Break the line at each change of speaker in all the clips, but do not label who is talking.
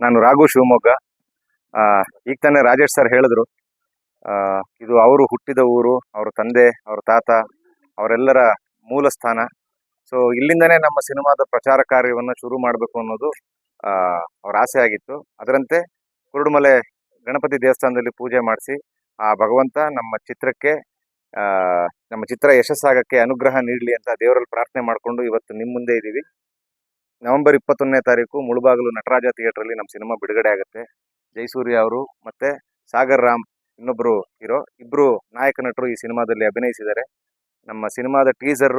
ನಾನು ರಾಘು ಶಿವಮೊಗ್ಗ. ಈಗ ತಾನೇ ರಾಜೇಶ್ ಸರ್ ಹೇಳಿದ್ರು. ಇದು ಅವರು ಹುಟ್ಟಿದ ಊರು, ಅವ್ರ ತಂದೆ, ಅವ್ರ ತಾತ, ಅವರೆಲ್ಲರ ಮೂಲ ಸ್ಥಾನ. ಸೊ ಇಲ್ಲಿಂದನೇ ನಮ್ಮ ಸಿನಿಮಾದ ಪ್ರಚಾರ ಕಾರ್ಯವನ್ನು ಶುರು ಮಾಡಬೇಕು ಅನ್ನೋದು ಅವ್ರ ಆಸೆ ಆಗಿತ್ತು. ಅದರಂತೆ ಕುರುಡುಮಲೆ ಗಣಪತಿ ದೇವಸ್ಥಾನದಲ್ಲಿ ಪೂಜೆ ಮಾಡಿಸಿ, ಆ ಭಗವಂತ ನಮ್ಮ ಚಿತ್ರಕ್ಕೆ ನಮ್ಮ ಚಿತ್ರ ಯಶಸ್ಸಾಗಕ್ಕೆ ಅನುಗ್ರಹ ನೀಡಲಿ ಅಂತ ದೇವರಲ್ಲಿ ಪ್ರಾರ್ಥನೆ ಮಾಡಿಕೊಂಡು ಇವತ್ತು ನಿಮ್ಮ ಮುಂದೆ ಇದ್ದೀವಿ ನವೆಂಬರ್ ಇಪ್ಪತ್ತೊಂದನೇ ತಾರೀಕು ಮುಳುಬಾಗಿಲು ನಟರಾಜ ಥಿಯೇಟ್ರಲ್ಲಿ ನಮ್ಮ ಸಿನಿಮಾ ಬಿಡುಗಡೆ ಆಗುತ್ತೆ. ಜಯಸೂರ್ಯ ಅವರು ಮತ್ತೆ ಸಾಗರ್ ರಾಮ್ ಇನ್ನೊಬ್ಬರು ಹೀರೋ ಇಬ್ಬರು ನಾಯಕ ನಟರು ಈ ಸಿನಿಮಾದಲ್ಲಿ ಅಭಿನಯಿಸಿದ್ದಾರೆ. ನಮ್ಮ ಸಿನಿಮಾದ ಟೀಸರ್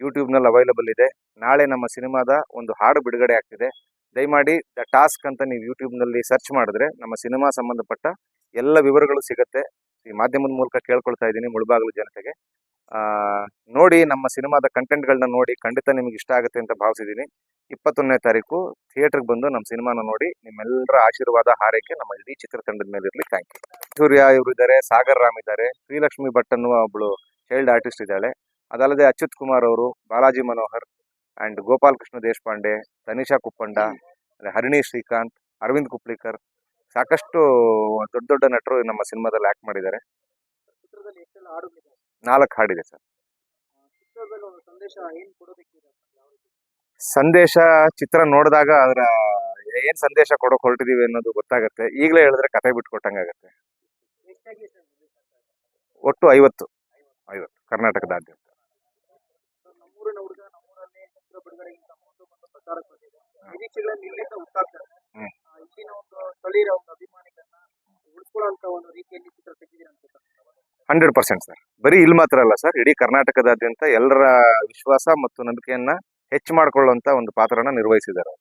ಯೂಟ್ಯೂಬ್ನಲ್ಲಿ ಅವೈಲಬಲ್ ಇದೆ. ನಾಳೆ ನಮ್ಮ ಸಿನಿಮಾದ ಒಂದು ಹಾಡು ಬಿಡುಗಡೆ ಆಗ್ತಿದೆ. ದಯಮಾಡಿ ದ ಟಾಸ್ಕ್ ಅಂತ ನೀವು ಯೂಟ್ಯೂಬ್ನಲ್ಲಿ ಸರ್ಚ್ ಮಾಡಿದ್ರೆ ನಮ್ಮ ಸಿನಿಮಾ ಸಂಬಂಧಪಟ್ಟ ಎಲ್ಲ ವಿವರಗಳು ಸಿಗುತ್ತೆ. ಈ ಮಾಧ್ಯಮದ ಮೂಲಕ ಕೇಳ್ಕೊಳ್ತಾ ಇದ್ದೀನಿ ಮುಳುಬಾಗಿಲು ಜನತೆಗೆ. ನೋಡಿ ನಮ್ಮ ಸಿನಿಮಾದ ಕಂಟೆಂಟ್ಗಳನ್ನ ನೋಡಿ ಖಂಡಿತ ನಿಮ್ಗೆ ಇಷ್ಟ ಆಗುತ್ತೆ ಅಂತ ಭಾವಿಸಿದ್ದೀನಿ. ಇಪ್ಪತ್ತೊಂದನೇ ತಾರೀಕು ಥಿಯೇಟರ್ಗೆ ಬಂದು ನಮ್ಮ ಸಿನಿಮಾನ ನೋಡಿ ನಿಮ್ಮೆಲ್ಲರ ಆಶೀರ್ವಾದ, ಹಾರೈಕೆ ನಮ್ಮ ಇಡೀ ಚಿತ್ರತಂಡದ ಮೇಲೆ ಇರಲಿ. Thank you. ಸೂರ್ಯ ಇವರು ಇದ್ದಾರೆ, ಸಾಗರ್ ರಾಮ್ ಇದ್ದಾರೆ, ಶ್ರೀಲಕ್ಷ್ಮಿ ಭಟ್ ಅನ್ನುವ ಒಬ್ಳು ಚೈಲ್ಡ್ ಆರ್ಟಿಸ್ಟ್ ಇದ್ದಾಳೆ. ಅದಲ್ಲದೆ ಅಚ್ಯುತ್ ಕುಮಾರ್ ಅವರು, ಬಾಲಾಜಿ ಮನೋಹರ್ ಅಂಡ್ ಗೋಪಾಲ್ ಕೃಷ್ಣ ದೇಶಪಾಂಡೆ, ತನಿಷಾ ಕುಪ್ಪಂಡ ಹರಿಣಿ ಶ್ರೀಕಾಂತ್, ಅರವಿಂದ್ ಕುಪ್ಲಿಕರ್ ಸಾಕಷ್ಟು ದೊಡ್ಡ ದೊಡ್ಡ ನಟರು ನಮ್ಮ ಸಿನಿಮಾದಲ್ಲಿ ಆಕ್ಟ್ ಮಾಡಿದ್ದಾರೆ. ನಾಲ್ಕು ಹಾಡಿದೆ ಸರ್.
ಸಂದೇಶ
ಚಿತ್ರ ನೋಡಿದಾಗ ಅದರ ಏನ್ ಸಂದೇಶ ಕೊಡೋಕೆ ಹೊರಟಿದೀವಿ ಅನ್ನೋದು ಗೊತ್ತಾಗುತ್ತೆ. ಈಗಲೇ ಹೇಳಿದ್ರೆ ಕತೆ ಬಿಟ್ಕೊಟ್ಟಂಗಾಗತ್ತೆ? ಒಟ್ಟು ಐವತ್ತು. ಐವತ್ತು. ಕರ್ನಾಟಕದಾದ್ಯಂತ. ಹ್ಮ್. Hundred percent sir. ಬರೀ ಇಲ್ಲಿ ಮಾತ್ರ ಅಲ್ಲ ಸರ್ ಇಡೀ ಕರ್ನಾಟಕದಾದ್ಯಂತ ಎಲ್ಲರ ವಿಶ್ವಾಸ ಮತ್ತು ನಂಬಿಕೆಯನ್ನ ಹೆಚ್ಚು ಮಾಡಿಕೊಳ್ಳುವಂತ ಒಂದು ಪಾತ್ರನ ನಿರ್ವಹಿಸಿದ್ದಾರೆ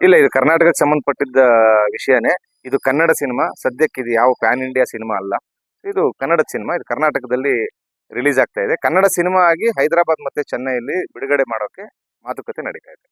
ಇಲ್ಲ ಇದು ಕರ್ನಾಟಕಕ್ಕೆ ಸಂಬಂಧಪಟ್ಟಿದ್ದ ವಿಷಯನೇ. ಇದು ಕನ್ನಡ ಸಿನಿಮಾ ಸದ್ಯಕ್ಕೆ ಇದು ಯಾವ ಪ್ಯಾನ್ ಇಂಡಿಯಾ ಸಿನಿಮಾ ಅಲ್ಲ. ಇದು ಕನ್ನಡ ಸಿನಿಮಾ ಇದು ಕರ್ನಾಟಕದಲ್ಲಿ ರಿಲೀಸ್ ಆಗ್ತಾ ಇದೆ. ಕನ್ನಡ ಸಿನಿಮಾ ಆಗಿ ಹೈದರಾಬಾದ್ ಮತ್ತೆ ಚೆನ್ನೈಯಲ್ಲಿ ಬಿಡುಗಡೆ ಮಾಡೋಕೆ ಮಾತುಕತೆ ನಡೀತಾ ಇದೆ.